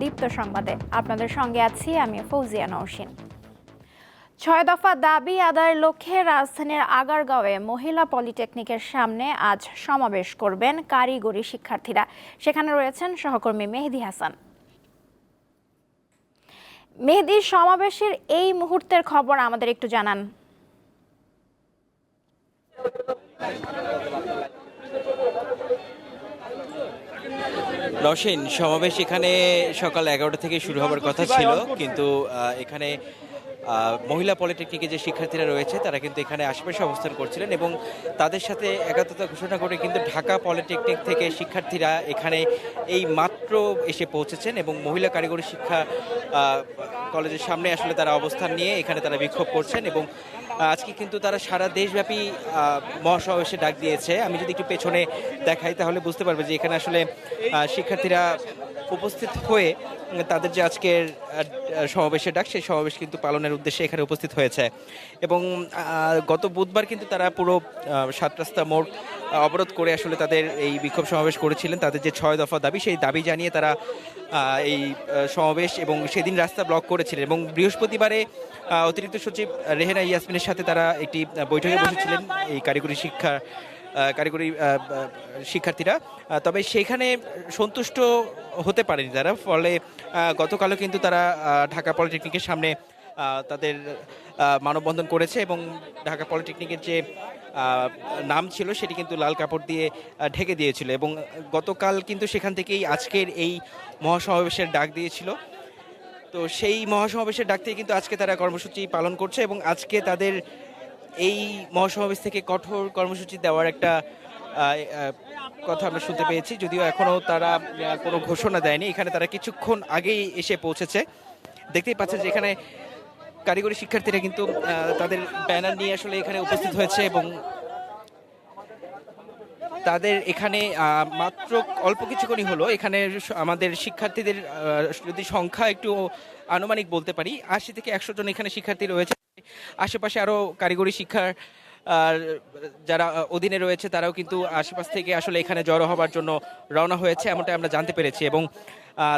দীপ্ত সংবাদে। আপনাদের সঙ্গে আছি আমি ফৌজিয়া নওশিন ছয় দফা দাবি আদায়ের লক্ষ্যে রাজধানীর আগারগাঁওয়ে মহিলা পলিটেকনিকের সামনে আজ সমাবেশ করবেন কারিগরি শিক্ষার্থীরা। সেখানে রয়েছেন সহকর্মী মেহেদি হাসান। মেহেদি, সমাবেশের এই মুহূর্তের খবর আমাদের একটু জানান। রসিন, সমাবেশ এখানে সকাল এগারোটা থেকে শুরু হবার কথা ছিল, কিন্তু এখানে মহিলা পলিটেকনিকে যে শিক্ষার্থীরা রয়েছে, তারা কিন্তু এখানে আশেপাশে অবস্থান করছিলেন এবং তাদের সাথে একাত্মতা ঘোষণা করে কিন্তু ঢাকা পলিটেকনিক থেকে শিক্ষার্থীরা এখানে এই মাত্র এসে পৌঁছেছেন এবং মহিলা কারিগরি শিক্ষা কলেজের সামনে আসলে তারা অবস্থান নিয়ে এখানে তারা বিক্ষোভ করছেন এবং আজকে কিন্তু তারা সারা দেশব্যাপী মহাসমাবেশে ডাক দিয়েছে। আমি যদি একটু পেছনে দেখাই তাহলে বুঝতে পারবে যে এখানে আসলে শিক্ষার্থীরা উপস্থিত হয়ে তাদের যে আজকের আহ, সমাবেশের ডাক সেই সমাবেশ কিন্তু পালনের উদ্দেশ্যে এখানে উপস্থিত হয়েছে। এবং গত বুধবার কিন্তু তারা পুরো সাত রাস্তা মোড় অবরোধ করে আসলে তাদের এই বিক্ষোভ সমাবেশ করেছিলেন। তাদের যে ছয় দফা দাবি সেই দাবি জানিয়ে তারা এই সমাবেশ এবং সেদিন রাস্তা ব্লক করেছিলেন। এবং বৃহস্পতিবারে অতিরিক্ত সচিব রেহেনা ইয়াসমিনের সাথে তারা একটি বৈঠকে বসেছিলেন। এই কারিগরি শিক্ষা কারিগরি শিক্ষার্থীরা। তবে সেখানে সন্তুষ্ট হতে পারেনি তারা। ফলে গতকালও কিন্তু তারা ঢাকা পলিটেকনিকের সামনে তাদের মানববন্ধন করেছে এবং ঢাকা পলিটেকনিকের যে নাম ছিল সেটি কিন্তু লাল কাপড় দিয়ে ঢেকে দিয়েছিল এবং গতকাল কিন্তু সেখান থেকেই আজকের এই মহাসমাবেশের ডাক দিয়েছিল। তো সেই মহাসমাবেশের ডাক থেকে কিন্তু আজকে তারা কর্মসূচি পালন করছে এবং আজকে তাদের এই মহাসমাবেশ থেকে কঠোর কর্মসূচি দেওয়ার একটা কথা আমরা শুনতে পেয়েছি। যদিও এখনও তারা কোনো ঘোষণা দেয়নি। এখানে তারা কিছুক্ষণ আগেই এসে পৌঁছেছে। দেখতেই পাচ্ছেন যে এখানে কারিগরি শিক্ষার্থীরা কিন্তু তাদের ব্যানার নিয়ে আসলে এখানে উপস্থিত হয়েছে এবং তাদের এখানে মাত্র অল্প কিছুক্ষণই হলো। এখানে আমাদের শিক্ষার্থীদের যদি সংখ্যা একটু আনুমানিক বলতে পারি, আশি থেকে একশো জন এখানে শিক্ষার্থী রয়েছে। আশেপাশে আরও কারিগরি শিক্ষার যারা অধীনে রয়েছে তারাও কিন্তু আশেপাশ থেকে আসলে এখানে জড়ো হবার জন্য রওনা হয়েছে এমনটা আমরা জানতে পেরেছি। এবং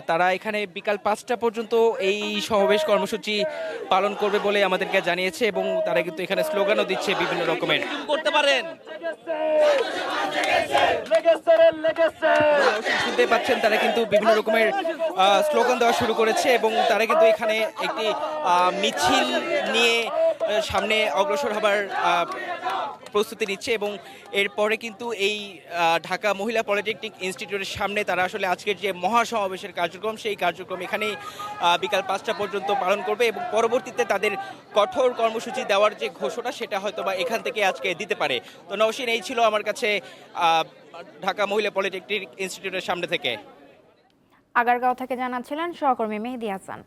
তারা এখানে বিকাল পাঁচটা পর্যন্ত এই সমাবেশ কর্মসূচি পালন করবে বলে আমাদেরকে জানিয়েছে এবং তারা কিন্তু এখানে স্লোগানও দিচ্ছে বিভিন্ন রকমের। করতে পারেন। শুনতে পাচ্ছেন তারা কিন্তু বিভিন্ন রকমের স্লোগান দেওয়া শুরু করেছে এবং তারা কিন্তু এখানে একটি আহ, মিছিল নিয়ে সামনে অগ্রসর হবার প্রস্তুতি নিচ্ছে এবং এরপরে কিন্তু এই ঢাকা মহিলা পলিটেকনিক ইনস্টিটিউটের সামনে তারা আসলে আজকের যে মহাসমাবেশের কার্যক্রম, সেই কার্যক্রম এখানেই বিকাল পাঁচটা পর্যন্ত পালন করবে এবং পরবর্তীতে তাদের কঠোর কর্মসূচি দেওয়ার যে ঘোষণা, সেটা হয়তো বা এখান থেকে আজকে দিতে পারে। তো নওশিন, এই ছিল আমার কাছে ঢাকা মহিলা পলিটেকনিক ইনস্টিটিউটের সামনে থেকে। আগারগাঁও থেকে জানাচ্ছিলেন সহকর্মী মেহেদি হাসান।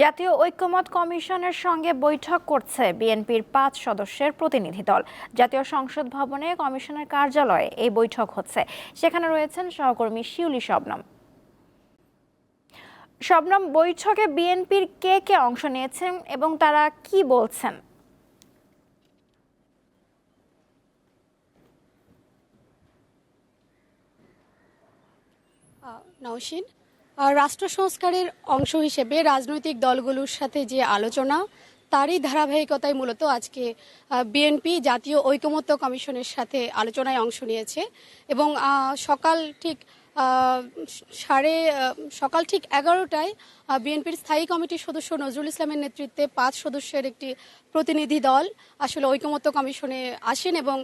জাতীয় ঐক্যমত কমিশনের সঙ্গে বৈঠক করছে বিএনপির পাঁচ সদস্যের প্রতিনিধি দল। জাতীয় সংসদ ভবনে কমিশনের কার্যালয়ে এই বৈঠক হচ্ছে। সেখানে রয়েছেন সহকর্মী শিউলি শবনম। শবনম, বৈঠকে বিএনপির কে কে অংশ নিয়েছেন এবং তারা কি বলছেন? নওশিন রাষ্ট্র সংস্কারের অংশ হিসেবে রাজনৈতিক দলগুলোর সাথে যে আলোচনা, তারই ধারাবাহিকতায় মূলত আজকে বিএনপি জাতীয় ঐকমত্য কমিশনের সাথে আলোচনায় অংশ নিয়েছে এবং সকাল ঠিক সাড়ে সকাল ঠিক এগারোটায় বিএনপির স্থায়ী কমিটির সদস্য নজরুল ইসলামের নেতৃত্বে পাঁচ সদস্যের একটি প্রতিনিধি দল আসলে ঐকমত্য কমিশনে আসেন এবং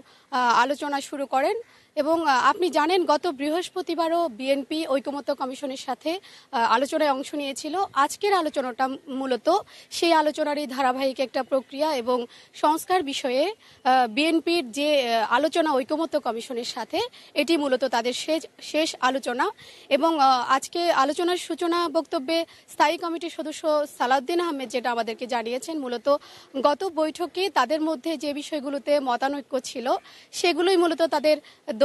আলোচনা শুরু করেন। এবং আপনি জানেন গত বৃহস্পতিবারও বিএনপি ঐকমত্য কমিশনের সাথে আলোচনায় অংশ নিয়েছিল। আজকের আলোচনাটা মূলত সেই আলোচনারই ধারাবাহিক একটা প্রক্রিয়া এবং সংস্কার বিষয়ে বিএনপির যে আলোচনা ঐকমত্য কমিশনের সাথে, এটি মূলত তাদের শেষ শেষ আলোচনা। এবং আজকে আলোচনার সূচনা বক্তব্যে স্থায়ী কমিটির সদস্য সালাউদ্দিন আহমেদ যেটা আমাদেরকে জানিয়েছেন, মূলত গত বৈঠকে তাদের মধ্যে যে বিষয়গুলোতে মতানৈক্য ছিল, সেগুলোই মূলত তাদের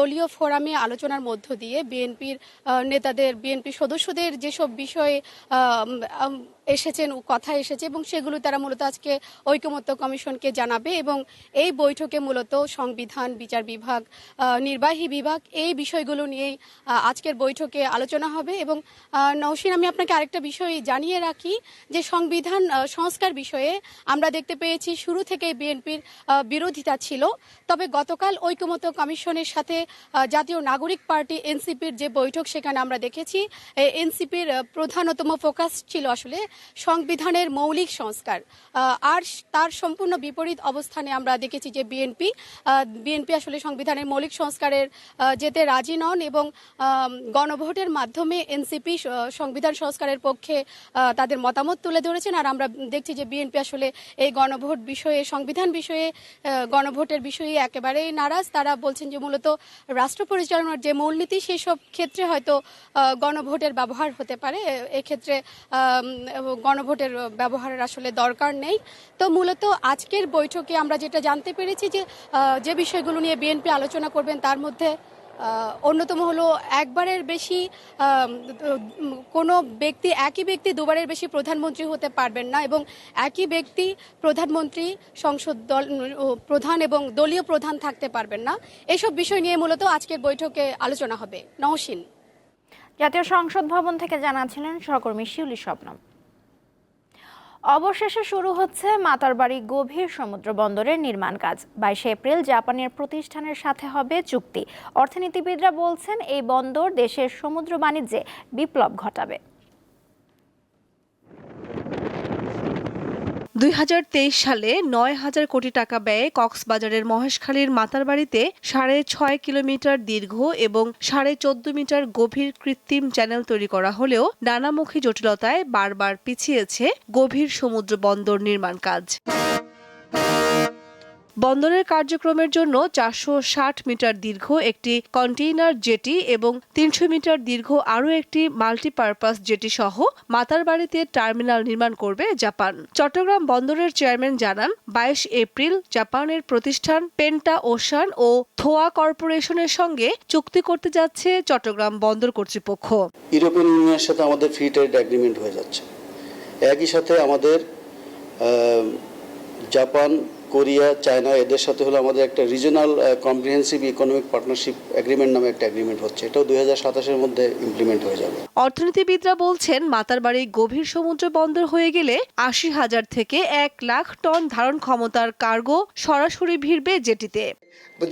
দলীয় ফোরামে আলোচনার মধ্য দিয়ে বিএনপির নেতাদের বিএনপি সদস্যদের যেসব বিষয়ে এসেছেন কথা এসেছে এবং সেগুলো তারা মূলত আজকে ঐকমত্য কমিশনকে জানাবে এবং এই বৈঠকে মূলত সংবিধান, বিচার বিভাগ নির্বাহী বিভাগ এই বিষয়গুলো নিয়েই আজকের বৈঠকে আলোচনা হবে এবং নওশিন আমি আপনাকে আরেকটা বিষয় জানিয়ে রাখি যে সংবিধান সংস্কার বিষয়ে আমরা দেখতে পেয়েছি শুরু থেকে বিএনপির বিরোধিতা ছিল। তবে গতকাল ঐকমত্য কমিশনের সাথে জাতীয় নাগরিক পার্টি এনসিপির যে বৈঠক সেখানে আমরা দেখেছি এনসিপির প্রধানতম ফোকাস ছিল আসলে সংবিধানের মৌলিক সংস্কার। আর তার সম্পূর্ণ বিপরীত অবস্থানে আমরা দেখেছি যে বিএনপি বিএনপি আসলে সংবিধানের মৌলিক সংস্কারের যেতে রাজি নন এবং গণভোটের মাধ্যমে এনসিপি সংবিধান সংস্কারের পক্ষে তাদের মতামত তুলে ধরেছেন। আর আমরা দেখছি যে বিএনপি আসলে এই গণভোট বিষয়ে, সংবিধান বিষয়ে গণভোটের বিষয়ে একেবারেই নারাজ। তারা বলছেন যে মূলত রাষ্ট্র পরিচালনার যে মূলনীতি সেই সব ক্ষেত্রে হয়তো গণভোটের ব্যবহার হতে পারে। এক্ষেত্রে গণভোটের ব্যবহারের আসলে দরকার নেই। তো মূলত আজকের বৈঠকে আমরা যেটা জানতে পেরেছি যে যে বিষয়গুলো নিয়ে বিএনপি আলোচনা করবেন তার মধ্যে অন্যতম হলো একবারের বেশি কোনো ব্যক্তি, একই ব্যক্তি দুবারের বেশি প্রধানমন্ত্রী হতে পারবেন না এবং একই ব্যক্তি প্রধানমন্ত্রী, সংসদ দল প্রধান এবং দলীয় প্রধান থাকতে পারবেন না। এসব বিষয় নিয়ে মূলত আজকের বৈঠকে আলোচনা হবে। নওশিন। জাতীয় সংসদ ভবন থেকে জানাচ্ছিলেন সহকর্মী শিউলি শবনম। অবশেষে শুরু হচ্ছে মাতারবাড়ি গভীর সমুদ্র বন্দরের নির্মাণ কাজ। বাইশে এপ্রিল জাপানের প্রতিষ্ঠানের সাথে হবে চুক্তি। অর্থনীতিবিদরা বলছেন, এই বন্দর দেশের সমুদ্র বাণিজ্যে বিপ্লব ঘটাবে। দুই হাজার তেইশ সালে নয় হাজার কোটি টাকা ব্যয়ে কক্সবাজারের মহেশখালীর মাতারবাড়িতে সাড়ে ছয় কিলোমিটার দীর্ঘ এবং সাড়ে চোদ্দ মিটার গভীর কৃত্রিম চ্যানেল তৈরি করা হলেও নানামুখী জটিলতায় বারবার পিছিয়েছে গভীর সমুদ্র বন্দর নির্মাণ কাজ। বন্দরের কার্যক্রমের জন্য চারশো ষাট মিটার দীর্ঘ একটি কন্টেইনার জেটি এবং তিনশো মিটার দীর্ঘ আরও একটি মাল্টিপারপাস জেটি সহ মাতারবাড়িতে টার্মিনাল নির্মাণ করবে জাপান। চট্টগ্রাম বন্দরের চেয়ারম্যান জানান, বাইশ এপ্রিল জাপানের প্রতিষ্ঠান পেন্টা ওশান ও থোয়া কর্পোরেশনের সঙ্গে চুক্তি করতে যাচ্ছে চট্টগ্রাম বন্দর কর্তৃপক্ষ। ইউরোপিয়ান ইউনিয়নের সাথে আমাদের ফ্রি ট্রেড অ্যাগ্রিমেন্ট হয়ে যাচ্ছে। একই সাথে আমাদের জাপান কোরিয়া চায়না এদের সাথে হলো আমাদের একটা regional comprehensive economic partnership agreement নামে একটা এগ্রিমেন্ট হচ্ছে। এটাও দুই হাজার সাতাশের মধ্যে ইমপ্লিমেন্ট হয়ে যাবে। অর্থনীতিবিদরা বলছেন মাতারবাড়ি গভীর সমুদ্র বন্দর হয়ে গেলে আশি হাজার থেকে এক লাখ টন ধারণ ক্ষমতার কার্গো সরাসরি ভিড়বে জেটিতে।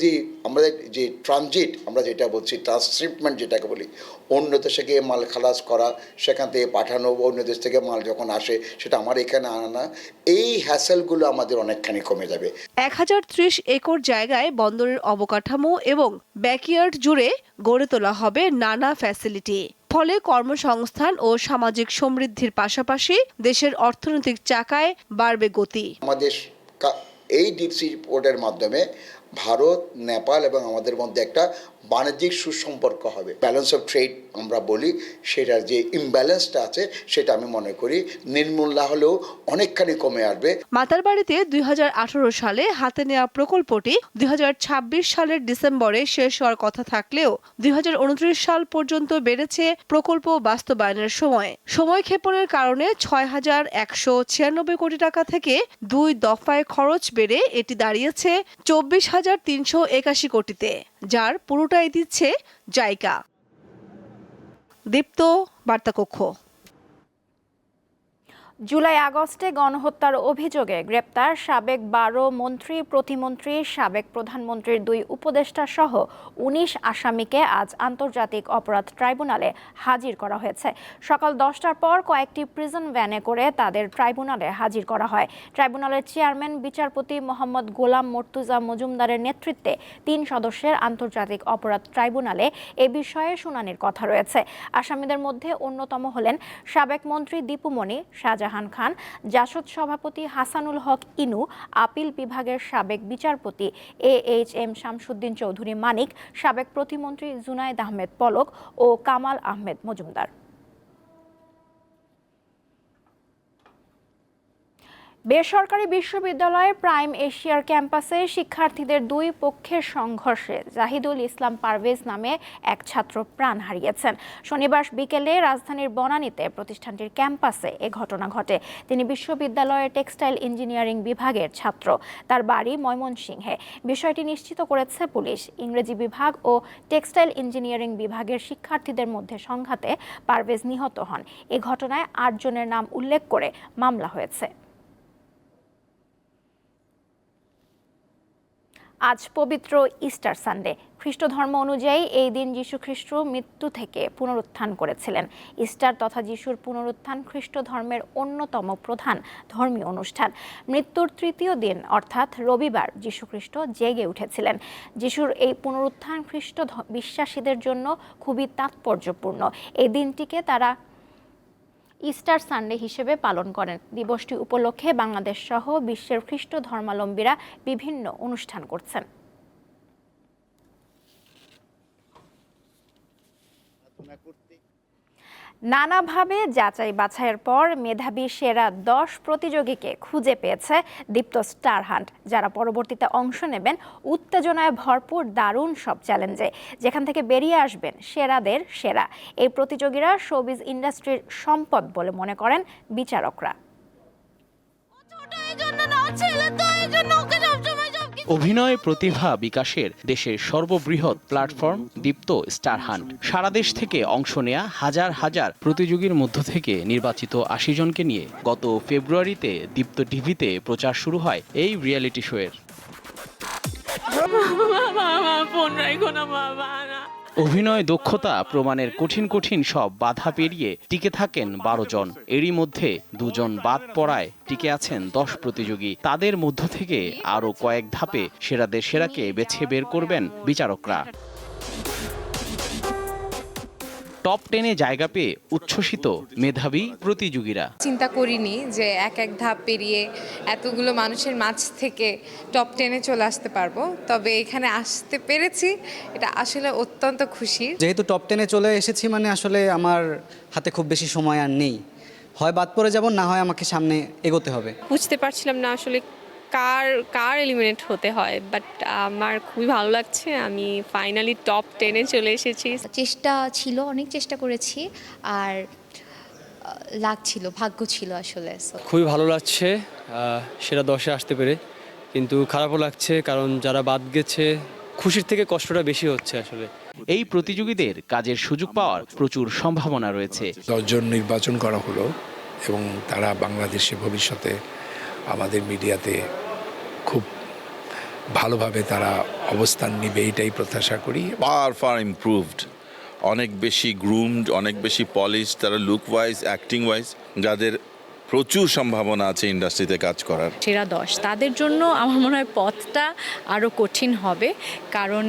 যে আমাদের যে ট্রানজিট আমরা যেটা বলছি ট্রান্সশিপমেন্ট যেটাকে বলি অন্য দেশে গিয়ে মাল খালাস করা সেখান থেকে পাঠানো অন্য দেশ থেকে মাল যখন আসে সেটা আমার এখানে আনা এই হ্যাসেলগুলো আমাদের অনেকখানি কমে যাবে। এক হাজার ত্রিশ একর জায়গায় বন্দরের অবকাঠামো এবং ব্যাকইয়ার্ড জুড়ে গড়ে তোলা হবে নানা ফ্যাসিলিটি। ফলে কর্মসংস্থান ও সামাজিক সমৃদ্ধির পাশাপাশি দেশের অর্থনৈতিক চাকায় বাড়বে গতি। আমাদের এই ডিপসি পোর্টের মাধ্যমে ভারত, নেপাল এবং আমাদের মধ্যে একটা বাণিজ্যিক সুসম্পর্ক হবে। ব্যালেন্স অফ ট্রেড আমরা বলি, সেটার যে ইমব্যালেন্সটা আছে, সেটা আমি মনে করি নির্মূল্যা হলেও অনেকখানি কমে আসবে। মাতারবাড়িতে দু হাজার আঠারো সালে হাতে নেওয়া প্রকল্পটি দু হাজার ছাব্বিশ সালের ডিসেম্বরে শেষ হওয়ার কথা থাকলেও দুই হাজার উনত্রিশ সাল পর্যন্ত বেড়েছে প্রকল্প বাস্তবায়নের সময়। সময় ক্ষেপণের কারণে ছয় হাজার একশো ছিয়ানব্বই কোটি টাকা থেকে দুই দফায় খরচ বেড়ে এটি দাঁড়িয়েছে চব্বিশ হাজার তিনশো একাশি কোটিতে যার পুরোটাই দিচ্ছে জায়গা দীপ্ত বার্তাকক্ষ। জুলাই আগস্টে গণহত্যার অভিযোগে গ্রেপ্তার সাবেক বারো মন্ত্রী, প্রতিমন্ত্রী, সাবেক প্রধানমন্ত্রীর দুই উপদেষ্টা সহ উনিশ আসামিকে আজ আন্তর্জাতিক অপরাধ ট্রাইব্যুনালে হাজির করা হয়েছে। সকাল দশটার পর কয়েকটি প্রিজন ভ্যানে করে তাদের ট্রাইব্যুনালে হাজির করা হয়। ট্রাইব্যুনালের চেয়ারম্যান, বিচারপতি মোহাম্মদ গোলাম মর্তুজা মজুমদারের নেতৃত্বে তিন সদস্যের আন্তর্জাতিক অপরাধ ট্রাইব্যুনালে এ বিষয়ে শুনানির কথা রয়েছে। আসামিদের মধ্যে অন্যতম হলেন সাবেক মন্ত্রী দীপুমণি, শাহজাহান খান, জাসদ সভাপতি হাসানুল হক ইনু, আপিল বিভাগের সাবেক বিচারপতি A H M Shamsuddin Chowdhury Manik, সাবেক প্রতিমন্ত্রী জুনায়েদ আহমেদ পলক ও কামাল আহমেদ মজুমদার। বেসরকারি বিশ্ববিদ্যালয়ের প্রাইম এশিয়ার ক্যাম্পাসে শিক্ষার্থীদের দুই পক্ষের সংঘর্ষে জাহিদুল ইসলাম পারভেজ নামে এক ছাত্র প্রাণ হারিয়েছেন। শনিবার বিকেলে রাজধানীর বনানীতে প্রতিষ্ঠানটির ক্যাম্পাসে এ ঘটনা ঘটে। তিনি বিশ্ববিদ্যালয়ের টেক্সটাইল ইঞ্জিনিয়ারিং বিভাগের ছাত্র। তার বাড়ি ময়মনসিংহে। বিষয়টি নিশ্চিত করেছে পুলিশ। ইংরেজি বিভাগ ও টেক্সটাইল ইঞ্জিনিয়ারিং বিভাগের শিক্ষার্থীদের মধ্যে সংঘাতে পারভেজ নিহত হন। এ ঘটনায় আটজনের নাম উল্লেখ করে মামলা হয়েছে। আজ পবিত্র ইস্টার সানডে। খ্রিস্ট ধর্ম অনুযায়ী এই দিন যীশু খ্রিস্ট মৃত্যু থেকে পুনরুত্থান করেছিলেন। ইস্টার তথা যীশুর পুনরুত্থান খ্রিস্ট ধর্মের অন্যতম প্রধান ধর্মীয় অনুষ্ঠান। মৃত্যুর তৃতীয় দিন, অর্থাৎ রবিবার যীশু খ্রিস্ট জেগে উঠেছিলেন। যিশুর এই পুনরুত্থান খ্রিস্ট বিশ্বাসীদের জন্য খুবই তাৎপর্যপূর্ণ। এই দিনটিকে তারা ইস্টার সানডে হিসেবে পালন করেন। দিবসটি উপলক্ষে বাংলাদেশ সহ বিশ্বের খ্রিস্ট ধর্মাবলম্বীরা বিভিন্ন অনুষ্ঠান করছেন। নানাভাবে যাচাই বাছাইয়ের পর মেধাবী সেরা দশ প্রতিযোগীকে খুঁজে পেয়েছে দীপ্ত স্টার হান্ট, যারা পরবর্তীতে অংশ নেবেন উত্তেজনায় ভরপুর দারুণ সব চ্যালেঞ্জে। যেখান থেকে বেরিয়ে আসবেন সেরাদের সেরা। এই প্রতিযোগীরা শোবিজ ইন্ডাস্ট্রির সম্পদ বলে মনে করেন বিচারকরা। অভিনয় প্রতিভা বিকাশের দেশের সর্ববৃহৎ প্ল্যাটফর্ম দীপ্ত স্টার হান্ট সারা দেশ থেকে অংশ নেয়া হাজার হাজার প্রতিযোগীর মধ্য থেকে নির্বাচিত আশি জনকে নিয়ে গত ফেব্রুয়ারিতে দীপ্ত টিভিতে প্রচার শুরু হয় এই রিয়েলিটি শোয়ের। অভিনয়, দক্ষতা, প্রমাণের কঠিন কঠিন সব বাধা পেরিয়ে টিকে থাকেন বারো জন। এরই মধ্যে দুজন বাদ পড়ায় টিকে আছেন দশ প্রতিযোগী। তাদের মধ্য থেকে আরও কয়েক ধাপে সেরাদের সেরাকে বেছে বের করবেন বিচারকরা। টপ টেনে জায়গা পেয়ে উচ্ছ্বসিত মেধাবী প্রতিযোগীরা। চিন্তা করিনি যে এক এক ধাপ পেরিয়ে এতগুলো মানুষের মাঝ থেকে টপ টেনে চলে আসতে পারব তবে এখানে আসতে পেরেছি এটা আসলে অত্যন্ত খুশি যেহেতু টপ টেনে চলে এসেছি মানে আসলে আমার হাতে খুব বেশি সময় আর নেই। হয় বাদ পড়ে যাব না হয় আমাকে সামনে এগোতে হবে। বুঝতে পারছিলাম না আসলে কার কার এলিমিনেট হতে হয়? বাট আমার খুবই ভালো লাগছে। আমি ফাইনালি টপ টেনে চলে এসেছি। চেষ্টা ছিল অনেক চেষ্টা করেছি। আর লাগছিল ভাগ্য ছিল আসলে খুবই ভালো লাগছে সেরা দশে আসতে পেরে। কিন্তু খারাপও লাগছে কারণ যারা বাদ গেছে খুশির থেকে কষ্টটা বেশি হচ্ছে আসলে। এই প্রতিযোগীদের কাজের সুযোগ পাওয়ার প্রচুর সম্ভাবনা রয়েছে। দশজন নির্বাচন করা হলো এবং তারা বাংলাদেশে ভবিষ্যতে আমাদের মিডিয়াতে খুব ভালোভাবে তারা অবস্থান নিবে এইটাই প্রত্যাশা করি। ফার ফার ইমপ্রুভড অনেক বেশি গ্রুমড অনেক বেশি পলিশ তারা লুক ওয়াইজ অ্যাক্টিং ওয়াইজ যাদের প্রচুর সম্ভাবনা আছে ইন্ডাস্ট্রিতে কাজ করার। সেরা দশ। তাদের জন্য আমার মনে হয় পথটা আরও কঠিন হবে কারণ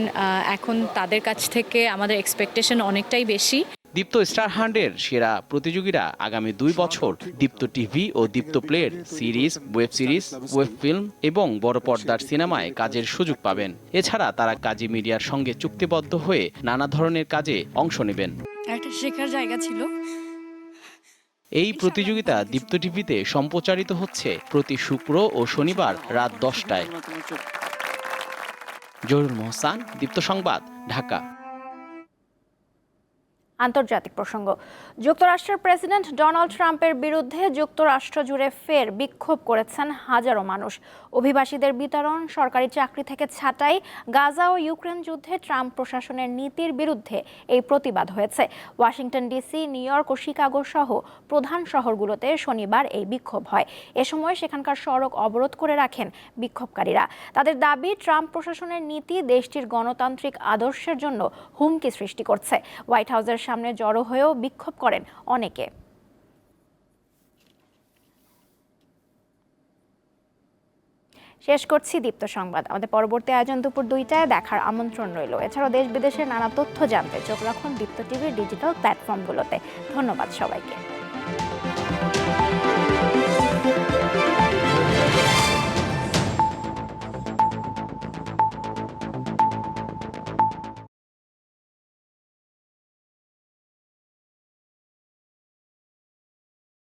এখন তাদের কাছ থেকে আমাদের এক্সপেকটেশন অনেকটাই বেশি। দীপ্ত স্টার হান্ডের সেরা প্রতিযোগীরা আগামী দুই বছর দীপ্ত টিভি ও Deepto প্লের series web series web film এবং বড় পর্দার সিনেমায় কাজের সুযোগ পাবেন। এছাড়া তারা কাজী মিডিয়ার সঙ্গে চুক্তিবদ্ধ হয়ে নানা ধরনের কাজে অংশ নেবেন। একটা শেখার জায়গা ছিল। এই প্রতিযোগিতা দীপ্ত টিভিতে সম্প্রচারিত হচ্ছে প্রতি শুক্র ও শনিবার রাত দশটায়। জহুরুল মোহসান দীপ্ত সংবাদ ঢাকা। আন্তর্জাতিক প্রসঙ্গ। যুক্তরাষ্ট্রের প্রেসিডেন্ট ডোনাল্ড ট্রাম্পের বিরুদ্ধে যুক্তরাষ্ট্র জুড়ে ফের বিক্ষোভ করেছেন হাজারো মানুষ। অভিবাসীদের বিতরণ, সরকারি চাকরি থেকে ছাঁটাই, গাজা ও ইউক্রেন যুদ্ধে ট্রাম্প প্রশাসনের নীতির বিরুদ্ধে এই প্রতিবাদ হয়েছে। ওয়াশিংটন ডিসি, নিউ ইয়র্ক ও শিকাগো সহ প্রধান শহরগুলোতে শনিবার এই বিক্ষোভ হয়। এ সময় সেখানকার সড়ক অবরোধ করে রাখেন বিক্ষোভকারীরা। তাদের দাবি, ট্রাম্প প্রশাসনের নীতি দেশটির গণতান্ত্রিক আদর্শের জন্য হুমকি সৃষ্টি করছে। হোয়াইট হাউসের সামনে জড়ো হয়েও বিক্ষোভ করেন অনেকে। শেষ করছি দীপ্ত সংবাদ। আমাদের পরবর্তী আয়োজন দুপুর দুইটায় দেখার আমন্ত্রণ রইল। এছাড়াও দেশ বিদেশের নানা তথ্য জানতে চোখ রাখুন দীপ্ত টিভির ডিজিটাল প্ল্যাটফর্মগুলোতে। ধন্যবাদ সবাইকে।